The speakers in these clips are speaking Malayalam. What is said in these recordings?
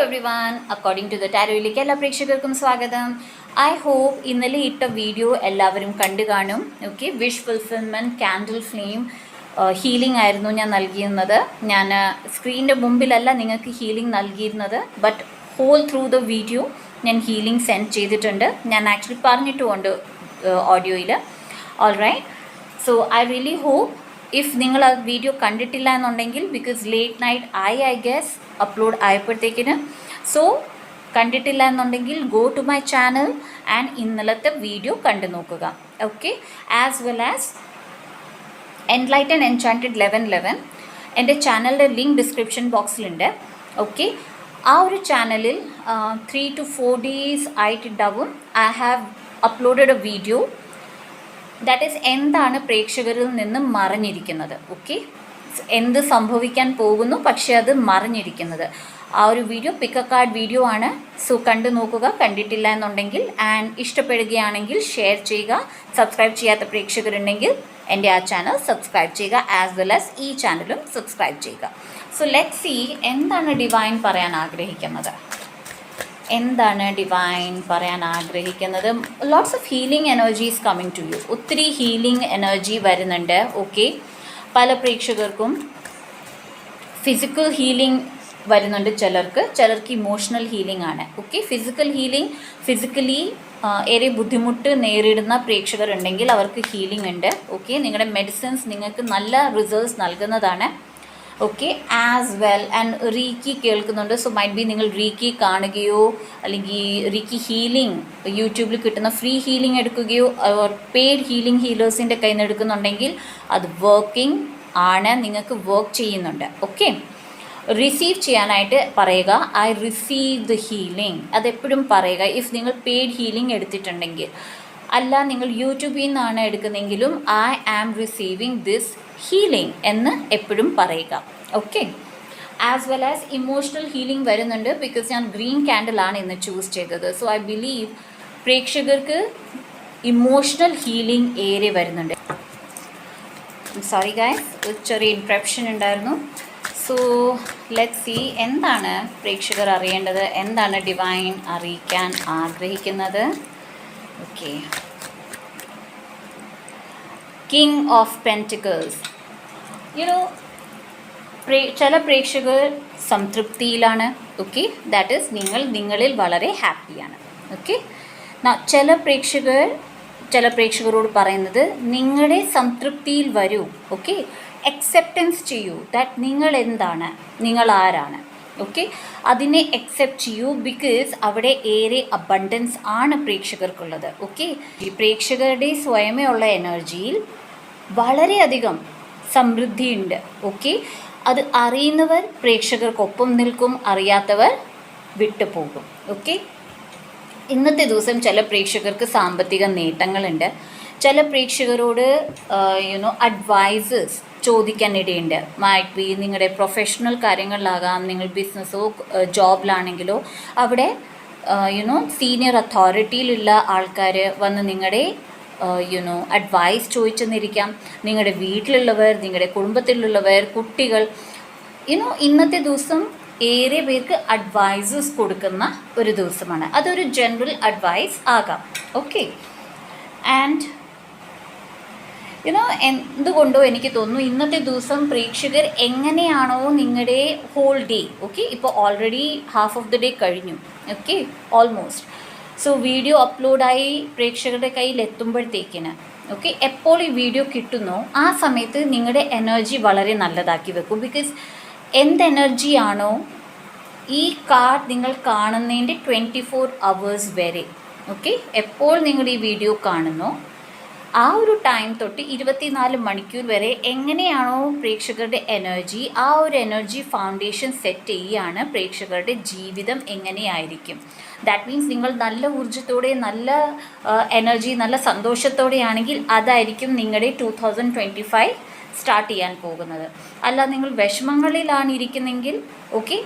അക്കോർഡിംഗ് ടു ദ ടാരോയിലേക്ക് എല്ലാ പ്രേക്ഷകർക്കും സ്വാഗതം. ഐ ഹോപ്പ് ഇന്നലെ ഇട്ട വീഡിയോ എല്ലാവരും കണ്ടു കാണും. Okay wish fulfilment candle flame healing ആയിരുന്നു ഞാൻ നൽകിയിരുന്നത്. ഞാൻ സ്ക്രീനിന്റെ മുമ്പിലല്ല നിങ്ങൾക്ക് ഹീലിംഗ് നൽകിയിരുന്നത് but whole through the video ഞാൻ ഹീലിംഗ് സെൻഡ് ചെയ്തിട്ടുണ്ട്. ഞാൻ ആക്ച്വലി പറഞ്ഞിട്ടുമുണ്ട് ഓഡിയോയിൽ all right so I really hope if നിങ്ങൾ ആ വീഡിയോ കണ്ടിട്ടില്ല എന്നുണ്ടെങ്കിൽ because late night I I guess upload ആയപ്പോഴത്തേക്കിന്. So കണ്ടിട്ടില്ല എന്നുണ്ടെങ്കിൽ go to my channel and ഇന്നലത്തെ വീഡിയോ കണ്ടു നോക്കുക. Okay as well as enlighten enchanted eleven eleven എന്റെ ചാനലിന്റെ ലിങ്ക് ഡിസ്ക്രിപ്ഷൻ ബോക്സിലുണ്ട് ഓക്കെ ആ ഒരു ചാനലിൽ ത്രീ ടു ഫോർ ഡേയ്സ് ആയിട്ടുണ്ടാവും I have uploaded a video that is എന്താണ് പ്രേക്ഷകരിൽ നിന്ന് മറിഞ്ഞിരിക്കുന്നത്? ഓക്കെ എന്ത് സംഭവിക്കാൻ പോകുന്നു? പക്ഷേ അത് മറിഞ്ഞിരിക്കുന്നത്. ആ ഒരു വീഡിയോ പിക്ക് കാർഡ് വീഡിയോ ആണ്. സോ കണ്ടു നോക്കുക. കണ്ടിട്ടില്ല എന്നുണ്ടെങ്കിൽ ആൻഡ് ഇഷ്ടപ്പെടുകയാണെങ്കിൽ ഷെയർ ചെയ്യുക. സബ്സ്ക്രൈബ് ചെയ്യാത്ത പ്രേക്ഷകരുണ്ടെങ്കിൽ എന്റെ ആ ചാനൽ സബ്സ്ക്രൈബ് ചെയ്യുക. ആസ് വെൽ ആസ് ഈ ചാനലും സബ്സ്ക്രൈബ് ചെയ്യുക. സോ ലെറ്റ് സി എന്താണ് ഡിവൈൻ പറയാൻ ആഗ്രഹിക്കുന്നത്? എന്താണ് ഡിവൈൻ പറയാൻ ആഗ്രഹിക്കുന്നത്? Lots of healing energies coming to you ഒത്തിരി ഹീലിംഗ് എനർജി വരുന്നുണ്ട്. ഓക്കെ പല പ്രേക്ഷകർക്കും ഫിസിക്കൽ ഹീലിംഗ് വരുന്നുണ്ട് ചിലർക്ക്. ചിലർക്ക് ഇമോഷണൽ ഹീലിംഗ് ആണ്. ഓക്കെ ഫിസിക്കൽ ഹീലിംഗ് ഫിസിക്കലി ഏറെ ബുദ്ധിമുട്ട് നേരിടുന്ന പ്രേക്ഷകരുണ്ടെങ്കിൽ അവർക്ക് ഹീലിംഗ് ഉണ്ട്. ഓക്കെ നിങ്ങളുടെ മെഡിസിൻസ് നിങ്ങൾക്ക് നല്ല റിസൾട്ട്സ് നൽകുന്നതാണ്. Okay as well and reiki കേൾക്കുന്നുണ്ട്. സോ മൈറ്റ് ബി നിങ്ങൾ റീക്കി കാണുകയോ അല്ലെങ്കിൽ റീക്കി ഹീലിംഗ് യൂട്യൂബിൽ കിട്ടുന്ന ഫ്രീ ഹീലിംഗ് എടുക്കുകയോ ഓർ പെയ്ഡ് ഹീലിംഗ് ഹീലേഴ്സിന്റെ കയ്യിൽ നിന്ന് എടുക്കുന്നുണ്ടെങ്കിൽ അത് വർക്കിംഗ് ആണ്. നിങ്ങൾക്ക് വർക്ക് ചെയ്യുന്നുണ്ട്. ഓക്കെ റിസീവ് ചെയ്യാനായിട്ട് പറയുക ഐ റിസീവ് ദ ഹീലിംഗ് അതെപ്പോഴും പറയുക. ഇഫ് നിങ്ങൾ പെയ്ഡ് ഹീലിംഗ് എടുത്തിട്ടുണ്ടെങ്കിൽ അല്ല നിങ്ങൾ യൂട്യൂബിൽ നിന്നാണ് എടുക്കുന്നെങ്കിലും I am receiving this healing എന്ന് എപ്പോഴും പറയുക. Okay as well as emotional healing വരുന്നുണ്ട് ബിക്കോസ് ഞാൻ ഗ്രീൻ ക്യാൻഡിലാണ് ഇന്ന് ചൂസ് ചെയ്തത്. സോ ഐ ബിലീവ് പ്രേക്ഷകർക്ക് ഇമോഷണൽ ഹീലിംഗ് ഏറെ വരുന്നുണ്ട്. സോറി ഗായ്സ് ചെറിയ ഇൻട്രപ്ഷൻ ഉണ്ടായിരുന്നു. സോ ലെറ്റ് സി എന്താണ് പ്രേക്ഷകർ അറിയേണ്ടത്? എന്താണ് ഡിവൈൻ അറിയിക്കാൻ ആഗ്രഹിക്കുന്നത്? Okay king of pentacles you know pray ചില പ്രേക്ഷകർ സംതൃപ്തിയിലാണ്. ഓക്കെ ദാറ്റ് ഈസ് നിങ്ങൾ നിങ്ങളിൽ വളരെ ഹാപ്പിയാണ് ഓക്കെ ചില പ്രേക്ഷകർ ചില പ്രേക്ഷകരോട് പറയുന്നത് നിങ്ങളുടെ സംതൃപ്തിയിൽ വരൂ. ഓക്കെ അക്സെപ്റ്റൻസ് ചെയ്യൂ. ദാറ്റ് നിങ്ങൾ എന്താണ്? നിങ്ങൾ ആരാണ്? ഓക്കെ അതിനെ അക്സെപ്റ്റ് ചെയ്യൂ ബിക്കോസ് അവിടെ ഏറെ അബണ്ടൻസ് ആണ് പ്രേക്ഷകർക്കുള്ളത്. ഓക്കെ ഈ പ്രേക്ഷകരുടെ സ്വയമേ ഉള്ള എനർജിയിൽ വളരെയധികം സമൃദ്ധിയുണ്ട് ഓക്കെ അത് അറിയുന്നവർ പ്രേക്ഷകർക്കൊപ്പം നിൽക്കും അറിയാത്തവർ വിട്ടുപോകും. ഓക്കെ ഇന്നത്തെ ദിവസം ചില പ്രേക്ഷകർക്ക് സാമ്പത്തിക നേട്ടങ്ങളുണ്ട്. ചില പ്രേക്ഷകരോട് യുനോ അഡ്വൈസസ് ചോദിക്കാനിടയുണ്ട് മൈറ്റ് ബി നിങ്ങളുടെ പ്രൊഫഷണൽ കാര്യങ്ങളിലാകാം നിങ്ങൾ ബിസിനസ്സോ ജോബിലാണെങ്കിലോ അവിടെ യുനോ സീനിയർ അതോറിറ്റിയിലുള്ള ആൾക്കാർ വന്ന് നിങ്ങളുടെ യുനോ അഡ്വൈസ് ചോദിച്ചെന്നിരിക്കാം. നിങ്ങളുടെ വീട്ടിലുള്ളവർ നിങ്ങളുടെ കുടുംബത്തിലുള്ളവർ കുട്ടികൾ യുനോ ഇന്നത്തെ ദിവസം ഏറെ പേർക്ക് അഡ്വൈസസ് കൊടുക്കുന്ന ഒരു ദിവസമാണ്. അതൊരു ജനറൽ അഡ്വൈസ് ആകാം. ഓക്കെ ആൻഡ് യുനോ എന്തുകൊണ്ടോ എനിക്ക് തോന്നുന്നു ഇന്നത്തെ ദിവസം പ്രേക്ഷകർ എങ്ങനെയാണോ നിങ്ങളുടെ ഹോൾ ഡേ ഓക്കെ ഇപ്പോൾ already half of the day കഴിഞ്ഞു ഓക്കെ ഓൾമോസ്റ്റ് സോ വീഡിയോ അപ്ലോഡായി പ്രേക്ഷകരുടെ കയ്യിൽ എത്തുമ്പോഴത്തേക്കിന് ഓക്കെ എപ്പോൾ ഈ വീഡിയോ കിട്ടുന്നോ ആ സമയത്ത് നിങ്ങളുടെ എനർജി വളരെ നല്ലതാക്കി വെക്കും. ബിക്കോസ് എന്ത് എനർജിയാണോ ഈ കാർഡ് നിങ്ങൾ കാണുന്നതിന്റെ ട്വന്റി ഫോർ അവേഴ്സ് വരെ ഓക്കെ എപ്പോൾ നിങ്ങൾ ഈ വീഡിയോ കാണുന്നോ ആ ഒരു ടൈം തൊട്ട് ഇരുപത്തിനാല് മണിക്കൂർ വരെ എങ്ങനെയാണോ പ്രേക്ഷകരുടെ എനർജി ആ ഒരു എനർജി ഫൗണ്ടേഷൻ സെറ്റ് ചെയ്യുകയാണ് പ്രേക്ഷകരുടെ ജീവിതം എങ്ങനെയായിരിക്കും. ദാറ്റ് മീൻസ് നിങ്ങൾ നല്ല ഊർജത്തോടെ നല്ല എനർജി നല്ല സന്തോഷത്തോടെയാണെങ്കിൽ അതായിരിക്കും നിങ്ങളുടെ two thousand twenty five start ചെയ്യാൻ പോകുന്നത്. അല്ല നിങ്ങൾ വിഷമങ്ങളിലാണ് ഇരിക്കുന്നെങ്കിൽ ഓക്കെ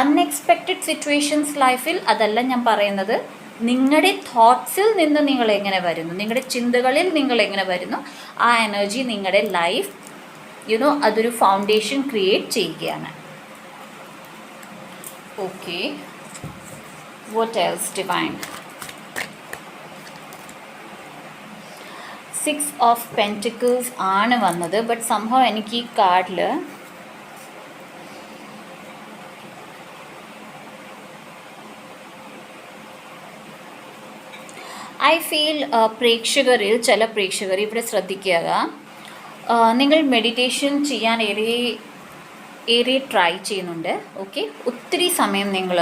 അൺഎക്സ്പെക്റ്റഡ് സിറ്റുവേഷൻസ് ലൈഫിൽ അതല്ല ഞാൻ പറയുന്നത്. നിങ്ങളുടെ തോട്ട്സിൽ നിന്ന് നിങ്ങൾ എങ്ങനെ വരുന്നു? നിങ്ങളുടെ ചിന്തകളിൽ നിങ്ങൾ എങ്ങനെ വരുന്നു? ആ എനർജി നിങ്ങളുടെ ലൈഫ് യുനോ അതൊരു ഫൗണ്ടേഷൻ ക്രിയേറ്റ് ചെയ്യുകയാണ്. Okay what else divine six of pentacles ആണ് വന്നത് ബട്ട് സംഭവം എനിക്ക് ഈ കാർഡിൽ ഐ ഫീൽ പ്രേക്ഷകരിൽ ചില പ്രേക്ഷകർ ഇവിടെ ശ്രദ്ധിക്കുക. നിങ്ങൾ മെഡിറ്റേഷൻ ചെയ്യാൻ ഏറെ ഏറെ ട്രൈ ചെയ്യുന്നുണ്ട്. ഓക്കെ ഒത്തിരി സമയം നിങ്ങൾ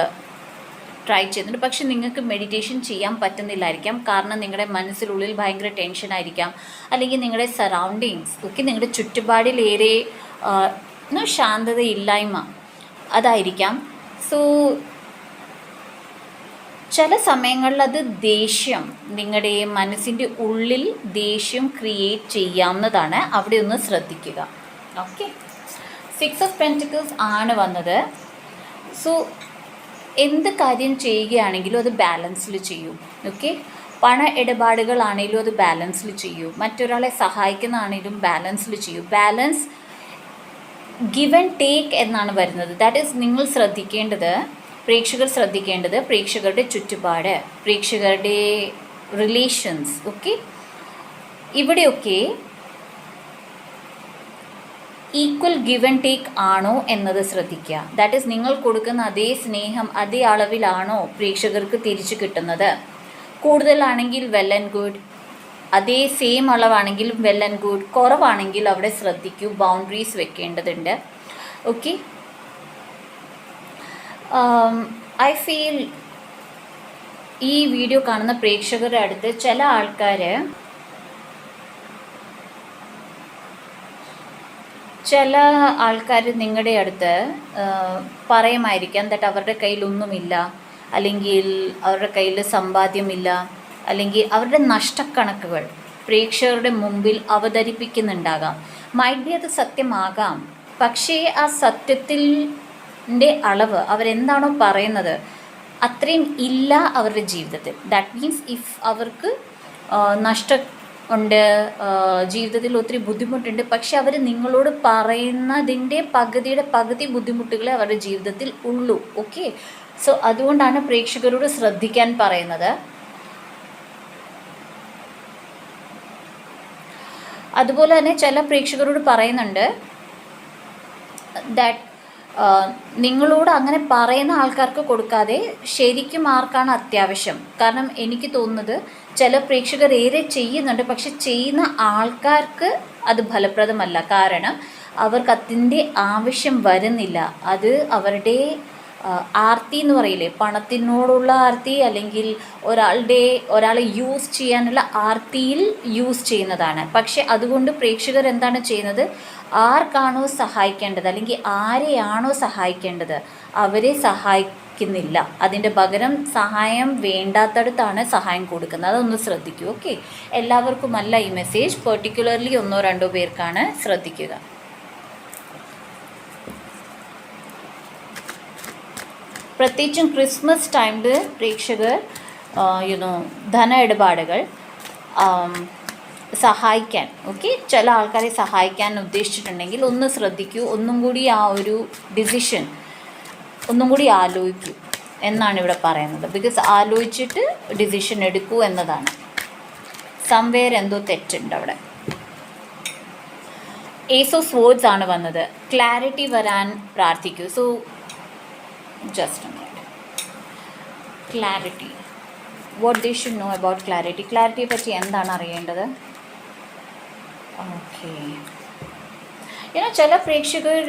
ട്രൈ ചെയ്യുന്നുണ്ട്. പക്ഷെ നിങ്ങൾക്ക് മെഡിറ്റേഷൻ ചെയ്യാൻ പറ്റുന്നില്ലായിരിക്കാം. കാരണം നിങ്ങളുടെ മനസ്സിനുള്ളിൽ ഭയങ്കര ടെൻഷൻ ആയിരിക്കാം. അല്ലെങ്കിൽ നിങ്ങളുടെ സറൗണ്ടിങ്സ് ഓക്കെ നിങ്ങളുടെ ചുറ്റുപാടിലേറെ ശാന്തതയില്ലായ്മ അതായിരിക്കാം. സോ ചില സമയങ്ങളിൽ അത് ദേഷ്യം നിങ്ങളുടെ മനസ്സിന്റെ ഉള്ളിൽ ദേഷ്യം ക്രിയേറ്റ് ചെയ്യാവുന്നതാണ്. അവിടെ ഒന്ന് ശ്രദ്ധിക്കുക. ഓക്കെ സിക്സ് ഓഫ് പെന്റിക്കിൾസ് ആണ് വന്നത്. സോ എന്ത് കാര്യം ചെയ്യുകയാണെങ്കിലും അത് ബാലൻസിൽ ചെയ്യും. ഓക്കെ പണ ഇടപാടുകളാണെങ്കിലും അത് ബാലൻസിൽ ചെയ്യൂ. മറ്റൊരാളെ സഹായിക്കുന്നതാണെങ്കിലും ബാലൻസിൽ ചെയ്യൂ. ബാലൻസ് ഗിവ് ആൻഡ് ടേക്ക് എന്നാണ് വരുന്നത്. ദാറ്റ് ഈസ് നിങ്ങൾ ശ്രദ്ധിക്കേണ്ടത് പ്രേക്ഷകർ ശ്രദ്ധിക്കേണ്ടത് പ്രേക്ഷകരുടെ ചുറ്റുപാട് പ്രേക്ഷകരുടെ റിലേഷൻസ് ഓക്കെ ഇവിടെയൊക്കെ ഈക്വൽ ഗിവ് ആൻഡ് ടേക്ക് ആണോ എന്നത് ശ്രദ്ധിക്കുക. ദാറ്റ് ഈസ് നിങ്ങൾ കൊടുക്കുന്ന അതേ സ്നേഹം അതേ അളവിലാണോ പ്രേക്ഷകർക്ക് തിരിച്ചു കിട്ടുന്നത്. കൂടുതലാണെങ്കിൽ വെൽ ആൻഡ് ഗുഡ് അതേ സെയിം അളവാണെങ്കിൽ വെൽ ആൻഡ് ഗുഡ് കുറവാണെങ്കിൽ അവിടെ ശ്രദ്ധിക്കൂ ബൗണ്ടറീസ് വെക്കേണ്ടതുണ്ട്. ഓക്കെ ഐ ഫീൽ ഈ വീഡിയോ കാണുന്ന പ്രേക്ഷകരുടെ അടുത്ത് ചില ആൾക്കാർ ചില ആൾക്കാർ നിങ്ങളുടെ അടുത്ത് ആ, പറയുമായിരിക്കാം ദറ്റ് അവരുടെ കയ്യിലൊന്നുമില്ല. അല്ലെങ്കിൽ അവരുടെ കയ്യിൽ സമ്പാദ്യമില്ല. അല്ലെങ്കിൽ അവരുടെ നഷ്ടക്കണക്കുകൾ പ്രേക്ഷകരുടെ മുമ്പിൽ അവതരിപ്പിക്കുന്നുണ്ടാകാം. ബി അത് സത്യമാകാം. പക്ഷേ ആ സത്യത്തിന്റെ അളവ് അവരെന്താണോ പറയുന്നത് അത്രയും ഇല്ല അവരുടെ ജീവിതത്തിൽ. ദാറ്റ് മീൻസ് ഇഫ് അവർക്ക് നഷ്ട ഉണ്ട് ജീവിതത്തിൽ ഒത്തിരി ബുദ്ധിമുട്ടുണ്ട് പക്ഷെ അവർ നിങ്ങളോട് പറയുന്നതിന്റെ പകുതിയുടെ പകുതി ബുദ്ധിമുട്ടുകളെ അവരുടെ ജീവിതത്തിൽ ഉള്ളൂ. ഓക്കെ സോ അതുകൊണ്ടാണ് പ്രേക്ഷകരോട് ശ്രദ്ധിക്കാൻ പറയുന്നത്. അതുപോലെ തന്നെ ചില പ്രേക്ഷകരോട് പറയുന്നുണ്ട് ദാറ്റ് നിങ്ങളോട് അങ്ങനെ പറയുന്ന ആൾക്കാർക്ക് കൊടുക്കാതെ ശരിക്കും ആർക്കാണ് അത്യാവശ്യം? കാരണം എനിക്ക് തോന്നുന്നത് ചില പ്രേക്ഷകർ ഏറെ ചെയ്യുന്നുണ്ട് പക്ഷെ ചെയ്യുന്ന ആൾക്കാർക്ക് അത് ഫലപ്രദമല്ല. കാരണം അവർക്ക് അതിന്റെ ആവശ്യം വരുന്നില്ല. അത് അവരുടെ ആർത്തി എന്ന് പറയില്ലേ? പണത്തിനോടുള്ള ആർത്തി അല്ലെങ്കിൽ ഒരാളുടെ ഒരാളെ യൂസ് ചെയ്യാനുള്ള ആർത്തിയിൽ യൂസ് ചെയ്യുന്നതാണ്. പക്ഷെ അതുകൊണ്ട് പ്രേക്ഷകർ എന്താണ് ചെയ്യുന്നത്? ആർക്കാണോ സഹായിക്കേണ്ടത് അല്ലെങ്കിൽ ആരെയാണോ സഹായിക്കേണ്ടത് അവരെ സഹായിക്കുന്നില്ല. അതിന്റെ പകരം സഹായം വേണ്ടാത്തടത്താണ് സഹായം കൊടുക്കുന്നത്. അതൊന്ന് ശ്രദ്ധിക്കൂ ഓക്കെ? എല്ലാവർക്കുമല്ല ഈ മെസ്സേജ് പെർട്ടിക്കുലർലി ഒന്നോ രണ്ടോ പേർക്കാണ് ശ്രദ്ധിക്കുക. പ്രത്യേകിച്ചും ക്രിസ്മസ് ടൈമിൽ പ്രേക്ഷകർ യുനോ ധന ഇടപാടുകൾ സഹായിക്കാൻ ഓക്കെ ചില ആൾക്കാരെ സഹായിക്കാൻ ഉദ്ദേശിച്ചിട്ടുണ്ടെങ്കിൽ ഒന്ന് ശ്രദ്ധിക്കൂ ഒന്നും കൂടി ആ ഒരു ഡിസിഷൻ ഒന്നും കൂടി ആലോചിക്കൂ എന്നാണ് ഇവിടെ പറയുന്നത്. ബിക്കോസ് ആലോചിച്ചിട്ട് ഡിസിഷൻ എടുക്കൂ എന്നതാണ്. സംവേർ എന്തോ തെറ്റുണ്ട് അവിടെ. ഏസോ സ്വേർഡ്സ് ആണ് വന്നത്. ക്ലാരിറ്റി വരാൻ പ്രാർത്ഥിക്കൂ. So just clarity what they should know about clarity Clarity. പറ്റി എന്താണ് അറിയേണ്ടത്? ഓക്കെ ഏനോ ചില പ്രേക്ഷകർ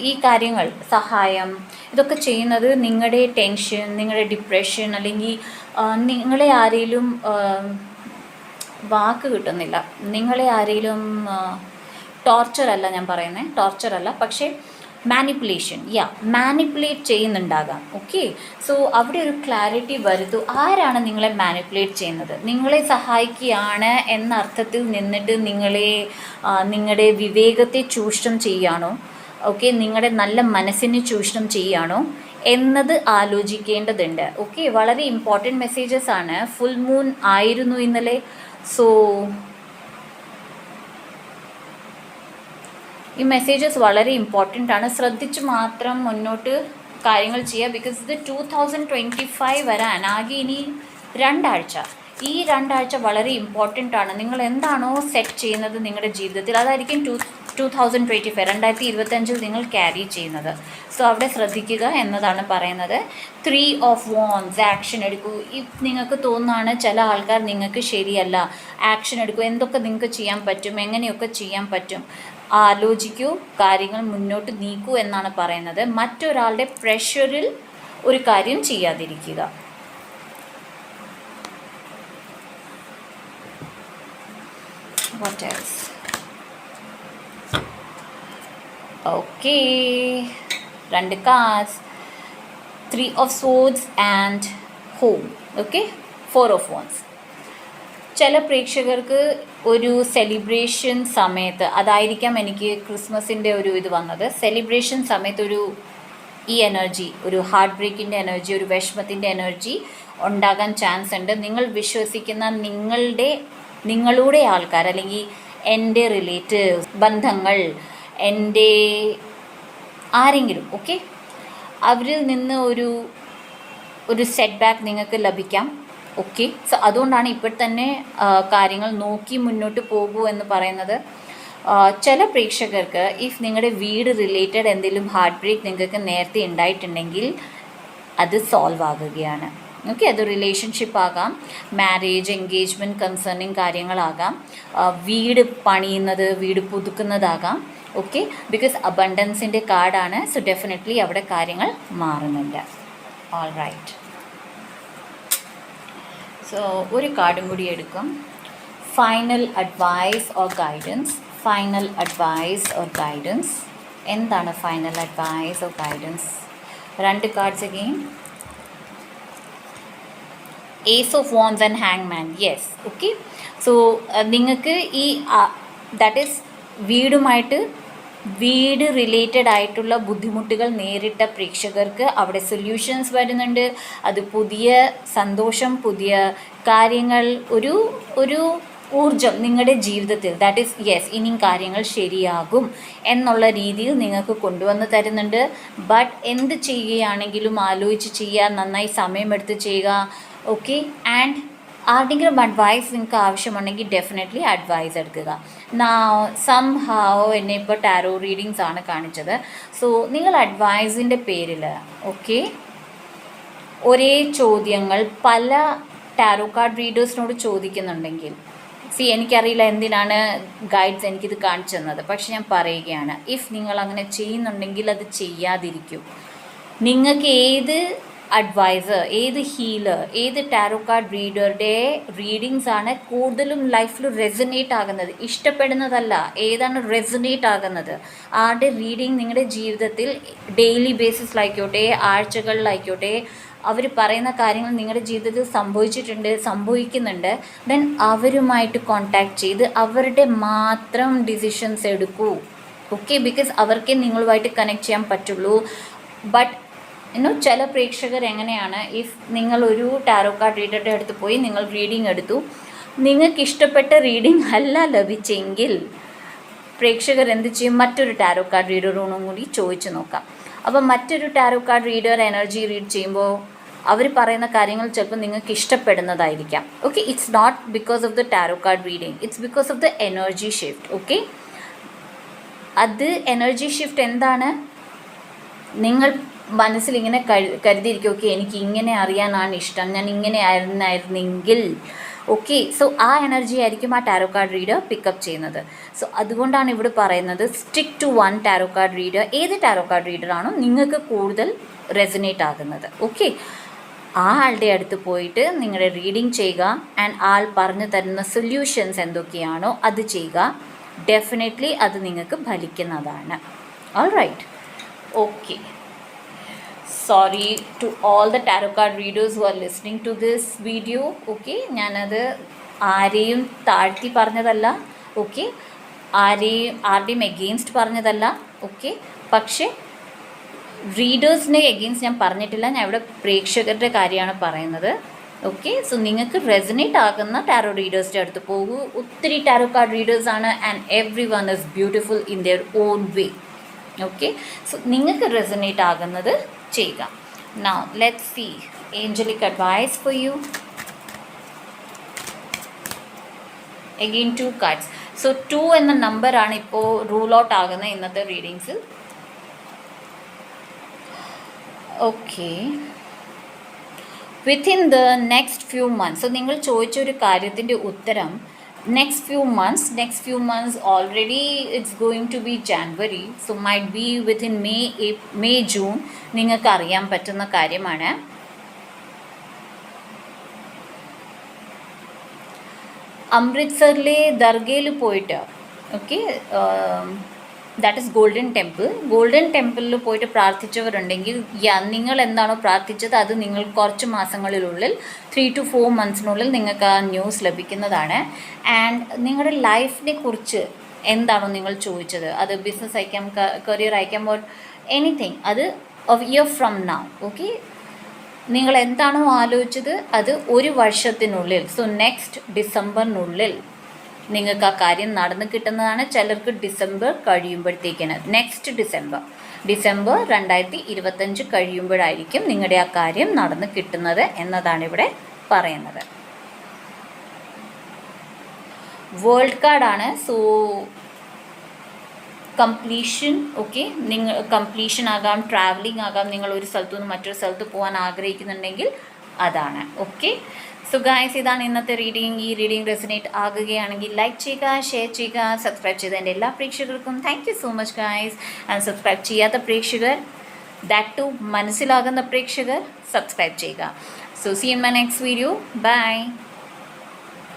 ഈ കാര്യങ്ങൾ സഹായം ഇതൊക്കെ ചെയ്യുന്നത് നിങ്ങളുടെ ടെൻഷൻ നിങ്ങളുടെ ഡിപ്രഷൻ അല്ലെങ്കിൽ നിങ്ങളെ ആരെങ്കിലും വാക്ക് കിട്ടുന്നില്ല. നിങ്ങളെ ആരെങ്കിലും ടോർച്ചർ അല്ല ഞാൻ പറയുന്നത് ടോർച്ചർ അല്ല. പക്ഷേ മാനിപ്പുലേഷൻ യാ മാനിപ്പുലേറ്റ് ചെയ്യുന്നുണ്ടാകാം. ഓക്കെ സോ അവിടെ ഒരു ക്ലാരിറ്റി വരുത്തു ആരാണ് നിങ്ങളെ മാനിപ്പുലേറ്റ് ചെയ്യുന്നത്? നിങ്ങളെ സഹായിക്കുകയാണ് എന്ന അർത്ഥത്തിൽ നിന്നിട്ട് നിങ്ങളെ നിങ്ങളുടെ വിവേകത്തെ ചൂഷണം ചെയ്യുകയാണോ? ഓക്കെ നിങ്ങളുടെ നല്ല മനസ്സിനെ ചൂഷണം ചെയ്യുകയാണോ? എന്നത് ആലോചിക്കേണ്ടതുണ്ട്. ഓക്കെ വളരെ ഇമ്പോർട്ടന്റ് മെസ്സേജസ് ആണ്. ഫുൾ മൂൺ ആയിരുന്നു ഇന്നലെ. സോ ഈ മെസ്സേജസ് വളരെ ഇമ്പോർട്ടന്റ് ആണ്. ശ്രദ്ധിച്ച് മാത്രം മുന്നോട്ട് കാര്യങ്ങൾ ചെയ്യുക. ബിക്കോസ് ഇത് ടു തൗസൻഡ് ട്വന്റി ഫൈവ് വരാൻ ആകെ ഇനി രണ്ടാഴ്ച. ഈ രണ്ടാഴ്ച വളരെ ഇമ്പോർട്ടന്റ് ആണ്. നിങ്ങൾ എന്താണോ സെറ്റ് ചെയ്യുന്നത് നിങ്ങളുടെ ജീവിതത്തിൽ അതായിരിക്കും two two thousand twenty five രണ്ടായിരത്തി ഇരുപത്തഞ്ചിൽ നിങ്ങൾ ക്യാരി ചെയ്യുന്നത്. സോ അവിടെ ശ്രദ്ധിക്കുക എന്നതാണ് പറയുന്നത്. ത്രീ ഓഫ് വോൺസ് ആക്ഷൻ എടുക്കൂ. ഈ നിങ്ങൾക്ക് തോന്നുന്നതാണ് ചില ആൾക്കാർ നിങ്ങൾക്ക് ശരിയല്ല. ആക്ഷൻ എടുക്കൂ. എന്തൊക്കെ നിങ്ങൾക്ക് ചെയ്യാൻ പറ്റും? എങ്ങനെയൊക്കെ ചെയ്യാൻ പറ്റും? ആലോചിക്കൂ കാര്യങ്ങൾ മുന്നോട്ട് നീക്കൂ എന്നാണ് പറയുന്നത്. മറ്റൊരാളുടെ പ്രഷറിൽ ഒരു കാര്യം ചെയ്യാതിരിക്കുക. ഓക്കേ രണ്ട് cards three of swords and home okay four of wands ചില പ്രേക്ഷകർക്ക് ഒരു സെലിബ്രേഷൻ സമയത്ത് അതായിരിക്കാം എനിക്ക് ക്രിസ്മസിന്റെ ഒരു ഇത് വന്നത്. സെലിബ്രേഷൻ സമയത്ത് ഒരു ഈ എനർജി ഒരു ഹാർട്ട് ബ്രേക്കിന്റെ എനർജി ഒരു വിഷമത്തിന്റെ എനർജി ഉണ്ടാകാൻ ചാൻസ് ഉണ്ട്. നിങ്ങൾ വിശ്വസിക്കുന്ന നിങ്ങളുടെ നിങ്ങളുടെ ആൾക്കാർ അല്ലെങ്കിൽ എന്റെ റിലേറ്റീവ്സ് ബന്ധങ്ങൾ എന്റെ ആരെങ്കിലും ഓക്കെ അവരിൽ നിന്ന് ഒരു ഒരു സെറ്റ് ബാക്ക് നിങ്ങൾക്ക് ലഭിക്കാം. ഓക്കെ സോ അതുകൊണ്ടാണ് ഇപ്പോൾ തന്നെ കാര്യങ്ങൾ നോക്കി മുന്നോട്ട് പോകൂ എന്ന് പറയുന്നത്. ചില പ്രേക്ഷകർക്ക് ഇഫ് നിങ്ങളുടെ വീട് റിലേറ്റഡ് എന്തെങ്കിലും ഹാർട്ട് ബ്രേക്ക് നിങ്ങൾക്ക് നേരത്തെ ഉണ്ടായിട്ടുണ്ടെങ്കിൽ അത് സോൾവ് ആകുകയാണ്. ഓക്കെ അത് റിലേഷൻഷിപ്പ് ആകാം. മാരേജ് എൻഗേജ്മെന്റ് കൺസേണിങ് കാര്യങ്ങളാകാം. വീട് പണിയുന്നത് വീട് പുതുക്കുന്നതാകാം. ഓക്കെ ബിക്കോസ് അബണ്ടൻസിന്റെ കാർഡാണ് സോ ഡെഫിനറ്റ്ലി അവിടെ കാര്യങ്ങൾ മാറുന്നുണ്ട്. ഓൾ റൈറ്റ് സോ ഒരു കാർഡും കൂടി എടുക്കും. Final advice or guidance final advice or guidance എന്താണ് ഫൈനൽ അഡ്വൈസ് ഓർ ഗൈഡൻസ് രണ്ട് cards again ace of wands and hang man yes okay so നിങ്ങൾക്ക് ഈ ദാറ്റ് ഈസ് വീടുമായിട്ട് വീട് റിലേറ്റഡ് ആയിട്ടുള്ള ബുദ്ധിമുട്ടുകൾ നേരിട്ട പ്രേക്ഷകർക്ക് അവിടെ സൊല്യൂഷൻസ് വരുന്നുണ്ട്. അത് പുതിയ സന്തോഷം പുതിയ കാര്യങ്ങൾ ഒരു ഒരു ഊർജം നിങ്ങളുടെ ജീവിതത്തിൽ. ദാറ്റ് ഈസ് യെസ് ഇനിയും കാര്യങ്ങൾ ശരിയാകും എന്നുള്ള രീതിയിൽ നിങ്ങൾക്ക് കൊണ്ടുവന്ന് തരുന്നുണ്ട്. ബട്ട് എന്ത് ചെയ്യുകയാണെങ്കിലും ആലോചിച്ച് ചെയ്യുക നന്നായി സമയമെടുത്ത് ചെയ്യുക ഓക്കെ ആൻഡ് ആരുടെങ്കിലും അഡ്വൈസ് നിങ്ങൾക്ക് ആവശ്യമുണ്ടെങ്കിൽ ഡെഫിനറ്റ്ലി അഡ്വൈസ് എടുക്കുക. നാ സം ഹാവോ എന്നെ ഇപ്പോൾ ടാരോ റീഡിങ്സ് ആണ് കാണിച്ചത്. സോ നിങ്ങൾ അഡ്വൈസിന്റെ പേരിൽ ഓക്കെ ഒരേ ചോദ്യങ്ങൾ പല ടാരോ കാർഡ് റീഡേഴ്സിനോട് ചോദിക്കുന്നുണ്ടെങ്കിൽ സി എനിക്കറിയില്ല എന്തിനാണ് ഗൈഡ്സ് എനിക്കിത് കാണിച്ചു തന്നത്. പക്ഷെ ഞാൻ പറയുകയാണ് ഇഫ് നിങ്ങൾ അങ്ങനെ ചെയ്യുന്നുണ്ടെങ്കിൽ അത് ചെയ്യാതിരിക്കും. നിങ്ങൾക്ക് ഏത് അഡ്വൈസർ ഏത് ഹീലർ ഏത് ടാരോ കാർഡ് റീഡറുടെ റീഡിങ്സ് ആണ് കൂടുതലും ലൈഫിൽ റെസനേറ്റ് ആകുന്നത്. ഇഷ്ടപ്പെടുന്നതല്ല ഏതാണ് റെസനേറ്റ് ആകുന്നത്? ആരുടെ റീഡിങ് നിങ്ങളുടെ ജീവിതത്തിൽ ഡെയിലി ബേസിസിലായിക്കോട്ടെ ആഴ്ചകളിലായിക്കോട്ടെ അവർ പറയുന്ന കാര്യങ്ങൾ നിങ്ങളുടെ ജീവിതത്തിൽ സംഭവിച്ചിട്ടുണ്ട് സംഭവിക്കുന്നുണ്ട് ദെൻ അവരുമായിട്ട് കോണ്ടാക്ട് ചെയ്ത് അവരുടെ മാത്രം ഡിസിഷൻസ് എടുക്കൂ. ഓക്കെ ബിക്കോസ് അവർക്കേ നിങ്ങളുമായിട്ട് കണക്ട് ചെയ്യാൻ പറ്റുള്ളൂ. ബട്ട് ഇന്നു ചില പ്രേക്ഷകർ എങ്ങനെയാണ് ഇഫ് നിങ്ങൾ ഒരു ടാരോ കാർഡ് റീഡറുടെ അടുത്ത് പോയി നിങ്ങൾ റീഡിംഗ് എടുത്തു. നിങ്ങൾക്ക് ഇഷ്ടപ്പെട്ട റീഡിംഗ് അല്ല ലഭിച്ചെങ്കിൽ പ്രേക്ഷകർ എന്ത് ചെയ്യും? മറ്റൊരു ടാരോ കാർഡ് റീഡറോടും കൂടി ചോദിച്ചു നോക്കാം. അപ്പം മറ്റൊരു tarot card reader energy read ചെയ്യുമ്പോൾ അവർ പറയുന്ന കാര്യങ്ങൾ ചിലപ്പോൾ നിങ്ങൾക്ക് ഇഷ്ടപ്പെടുന്നതായിരിക്കാം. Okay it's not because of the tarot card reading it's because of the energy shift okay അത് എനർജി ഷിഫ്റ്റ് എന്താണ്? നിങ്ങൾ കരു കരുതിയിരിക്കും ഓക്കെ എനിക്ക് ഇങ്ങനെ അറിയാനാണ് ഇഷ്ടം. ഞാൻ ഇങ്ങനെ ആയിരുന്നായിരുന്നെങ്കിൽ. ഓക്കെ സോ ആ എനർജി ആയിരിക്കും ആ tarot card reader pick up ചെയ്യുന്നത്. സോ അതുകൊണ്ടാണ് ഇവിടെ പറയുന്നത് stick to one tarot card reader. ഏത് ടാരോ കാർഡ് റീഡറാണോ നിങ്ങൾക്ക് കൂടുതൽ റെസനേറ്റ് ആകുന്നത്. ഓക്കെ ആ ആളുടെ അടുത്ത് പോയിട്ട് നിങ്ങളുടെ റീഡിങ് ചെയ്യുക ആൻഡ് ആൾ പറഞ്ഞു തരുന്ന സൊല്യൂഷൻസ് എന്തൊക്കെയാണോ അത് ചെയ്യുക. ഡെഫിനറ്റ്ലി അത് നിങ്ങൾക്ക് ഫലിക്കുന്നതാണ്. All right. Okay. Sorry to all the tarot card readers who are listening to this video okay ഞാനത് ആരെയും താഴ്ത്തി പറഞ്ഞതല്ല ഓക്കെ ആരെയും ആരുടെയും എഗെയിൻസ്റ്റ് പറഞ്ഞതല്ല ഓക്കെ പക്ഷേ റീഡേഴ്സിനെ എഗെയിൻസ്റ്റ് ഞാൻ പറഞ്ഞിട്ടില്ല ഞാൻ ഇവിടെ പ്രേക്ഷകരുടെ കാര്യമാണ് പറയുന്നത് ഓക്കെ സോ നിങ്ങൾക്ക് റെസനേറ്റ് ആകുന്ന ടാരോ റീഡേഴ്സിന്റെ അടുത്ത് പോകൂ. ഒത്തിരി tarot card റീഡേഴ്സാണ് and every one is beautiful in their own way okay so നിങ്ങൾക്ക് റെസനേറ്റ് ആകുന്നത് ചെയ്യുക. Now let see angelic advice for you again two cards so two എന്ന നമ്പറാണ് ഇപ്പോൾ റൂൾ ഔട്ട് ആകുന്ന ഇന്നത്തെ readings okay within the next few months നിങ്ങൾ ചോദിച്ച ഒരു കാര്യത്തിന്റെ ഉത്തരം next few months next few months already it's going to be January so might be within May May June നിങ്ങൾക്ക് അറിയാൻ പറ്റുന്ന കാര്യമാണ്. അമൃത്സറിലെ ദർഗയിൽ പോയിട്ട് okay that is golden temple golden ടെമ്പിളിൽ പോയിട്ട് പ്രാർത്ഥിച്ചവരുണ്ടെങ്കിൽ നിങ്ങൾ എന്താണോ പ്രാർത്ഥിച്ചത് അത് നിങ്ങൾ കുറച്ച് മാസങ്ങളിലുള്ളിൽ ത്രീ ടു ഫോർ മന്ത്സിനുള്ളിൽ നിങ്ങൾക്ക് ആ ന്യൂസ് ലഭിക്കുന്നതാണ്. ആൻഡ് നിങ്ങളുടെ ലൈഫിനെ കുറിച്ച് എന്താണോ നിങ്ങൾ ചോദിച്ചത്? അത് ബിസിനസ് അയക്കാം കരിയർ അയക്കാം ഓർ എനിത്തിങ് അത് ഇയർ ഫ്രം നൗ ഓക്കെ നിങ്ങൾ എന്താണോ ആലോചിച്ചത് അത് ഒരു വർഷത്തിനുള്ളിൽ സോ നെക്സ്റ്റ് ഡിസംബറിനുള്ളിൽ നിങ്ങൾക്ക് ആ കാര്യം നടന്നു കിട്ടുന്നതാണ് ചിലർക്ക് ഡിസംബർ കഴിയുമ്പോഴത്തേക്കാണ്. നെക്സ്റ്റ് ഡിസംബർ ഡിസംബർ രണ്ടായിരത്തി ഇരുപത്തഞ്ച് കഴിയുമ്പോഴായിരിക്കും നിങ്ങളുടെ ആ കാര്യം നടന്നു കിട്ടുന്നത് എന്നതാണ് ഇവിടെ പറയുന്നത്. വേൾഡ് കാർഡാണ് സോ കംപ്ലീഷൻ ഓക്കെ നിങ്ങൾ കംപ്ലീഷൻ ആകാം ട്രാവലിംഗ് ആകാം. നിങ്ങൾ ഒരു സ്ഥലത്തു നിന്ന് മറ്റൊരു സ്ഥലത്ത് പോകാൻ ആഗ്രഹിക്കുന്നുണ്ടെങ്കിൽ അതാണ് ഓക്കെ സോ ഗായ്സ് ഇതാണ് ഇന്നത്തെ റീഡിംഗ് ഈ റീഡിംഗ് റെസിനേറ്റ് ആകുകയാണെങ്കിൽ ലൈക്ക് ചെയ്യുക ഷെയർ ചെയ്യുക സബ്സ്ക്രൈബ് ചെയ്ത എന്റെ എല്ലാ പ്രേക്ഷകർക്കും thank you so much guys and subscribe ചെയ്യാത്ത പ്രേക്ഷകർ ദാറ്റ് ടു മനസ്സിലാകുന്ന പ്രേക്ഷകർ സബ്സ്ക്രൈബ് ചെയ്യുക. So see in my next video bye